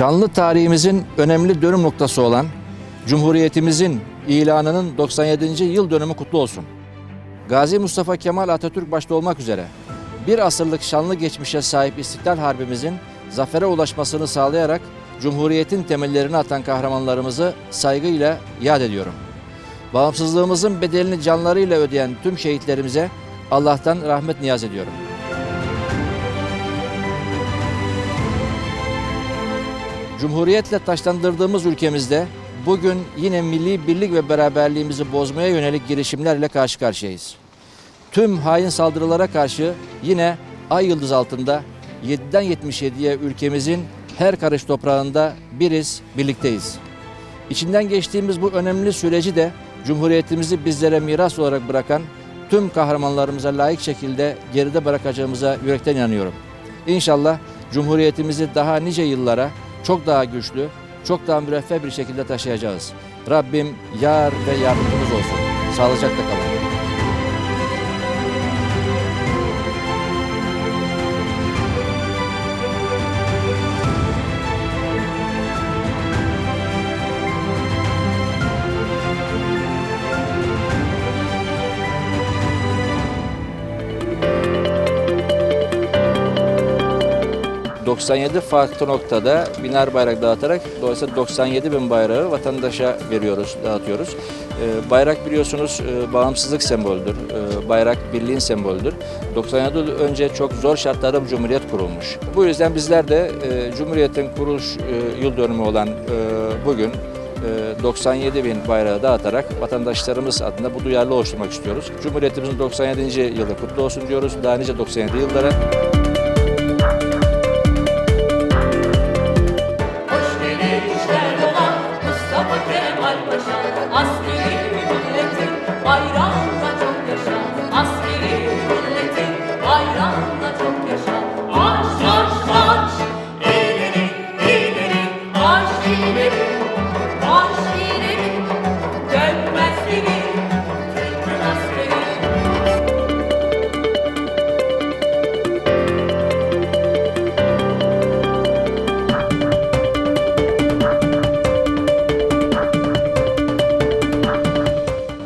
Şanlı tarihimizin önemli dönüm noktası olan Cumhuriyetimizin ilanının 97. yıl dönümü kutlu olsun. Gazi Mustafa Kemal Atatürk başta olmak üzere bir asırlık şanlı geçmişe sahip İstiklal Harbimizin zafere ulaşmasını sağlayarak Cumhuriyetin temellerini atan kahramanlarımızı saygıyla yad ediyorum. Bağımsızlığımızın bedelini canlarıyla ödeyen tüm şehitlerimize Allah'tan rahmet niyaz ediyorum. Cumhuriyetle taşlandırdığımız ülkemizde bugün yine milli birlik ve beraberliğimizi bozmaya yönelik girişimlerle karşı karşıyayız. Tüm hain saldırılara karşı yine ay yıldız altında 7'den 77'ye ülkemizin her karış toprağında biriz, birlikteyiz. İçinden geçtiğimiz bu önemli süreci de Cumhuriyetimizi bizlere miras olarak bırakan tüm kahramanlarımıza layık şekilde geride bırakacağımıza yürekten inanıyorum. İnşallah Cumhuriyetimizi daha nice yıllara çok daha güçlü, çok daha müreffeh bir şekilde taşıyacağız. Rabbim yar ve yardımcımız olsun. Sağlıcakla kalın. ...97 farklı noktada biner bayrak dağıtarak... ...dolayısıyla 97 bin bayrağı vatandaşa veriyoruz, dağıtıyoruz. Ee, bayrak biliyorsunuz e, bağımsızlık sembolüdür. Ee, bayrak birliğin sembolüdür. 97 yıl önce çok zor şartlarda bu Cumhuriyet kurulmuş. Bu yüzden bizler de e, Cumhuriyet'in kuruluş e, yıl dönümü olan bugün... e, 97 bin bayrağı dağıtarak vatandaşlarımız adına bu duyarlı oluşturmak istiyoruz. Cumhuriyetimizin 97. yılı kutlu olsun diyoruz. Daha nice 97 yıllara. Kemal Paşa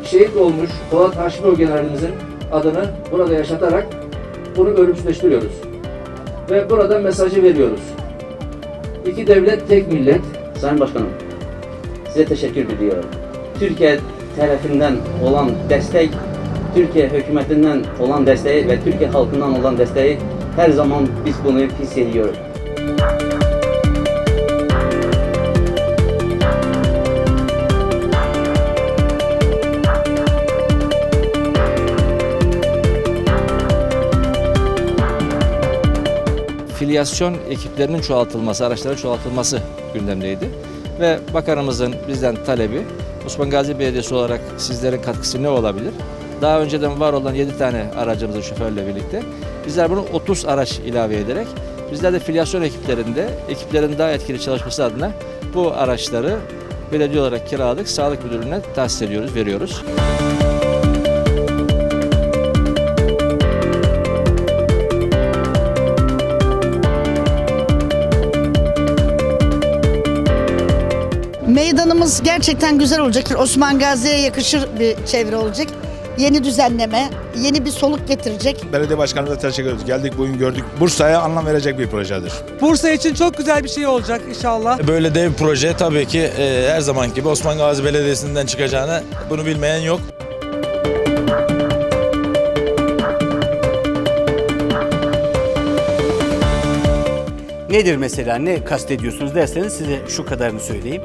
şehit olmuş Polat Haşimov Generalimizin adını burada yaşatarak bunu ölümsüzleştiriyoruz. Ve burada mesajı veriyoruz. İki devlet, tek millet. Sayın Başkanım, size teşekkür ediyorum. Türkiye tarafından olan destek, Türkiye hükümetinden olan desteği ve Türkiye halkından olan desteği her zaman biz bunu hissediyoruz. Filyasyon ekiplerinin çoğaltılması, araçların çoğaltılması gündemdeydi. Ve bakanımızın bizden talebi Osman Gazi Belediyesi olarak sizlerin katkısı ne olabilir? Daha önceden var olan 7 tane aracımızın şoförle birlikte bizler bunu 30 araç ilave ederek bizler de filyasyon ekiplerinde ekiplerin daha etkili çalışması adına bu araçları belediye olarak kiraladık. Sağlık Müdürlüğü'ne tahsis ediyoruz, veriyoruz. Meydanımız gerçekten güzel olacaktır. Osman Gazi'ye yakışır bir çevre olacak. Yeni düzenleme, yeni bir soluk getirecek. Belediye başkanımıza teşekkür ediyoruz. Geldik bugün gördük. Bursa'ya anlam verecek bir projedir. Bursa için çok güzel bir şey olacak inşallah. Böyle dev proje tabii ki e, her zaman gibi Osman Gazi Belediyesi'nden çıkacağını bunu bilmeyen yok. Nedir mesela ne kastediyorsunuz derseniz size şu kadarını söyleyeyim.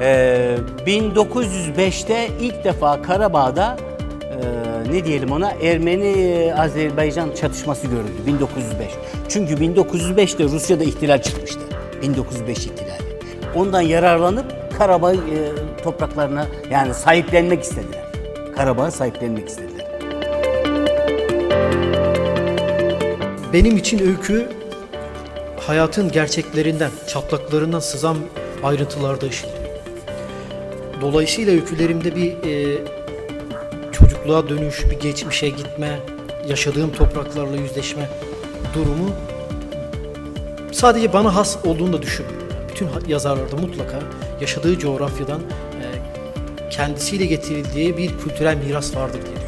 Ee, 1905'te ilk defa Karabağ'da e, ne diyelim ona Ermeni-Azerbaycan çatışması görüldü 1905. Çünkü 1905'te Rusya'da ihtilal çıkmıştı. 1905 ihtilali. Ondan yararlanıp Karabağ e, topraklarına yani sahiplenmek istediler. Karabağ'ı sahiplenmek istediler. Benim için öykü hayatın gerçeklerinden, çatlaklarından sızan ayrıntılarda işliyor. Dolayısıyla öykülerimde bir e, çocukluğa dönüş, bir geçmişe gitme, yaşadığım topraklarla yüzleşme durumu sadece bana has olduğunu da düşünmüyorum. bütün yazarlarda mutlaka yaşadığı coğrafyadan e, kendisiyle getirildiği bir kültürel miras vardır diye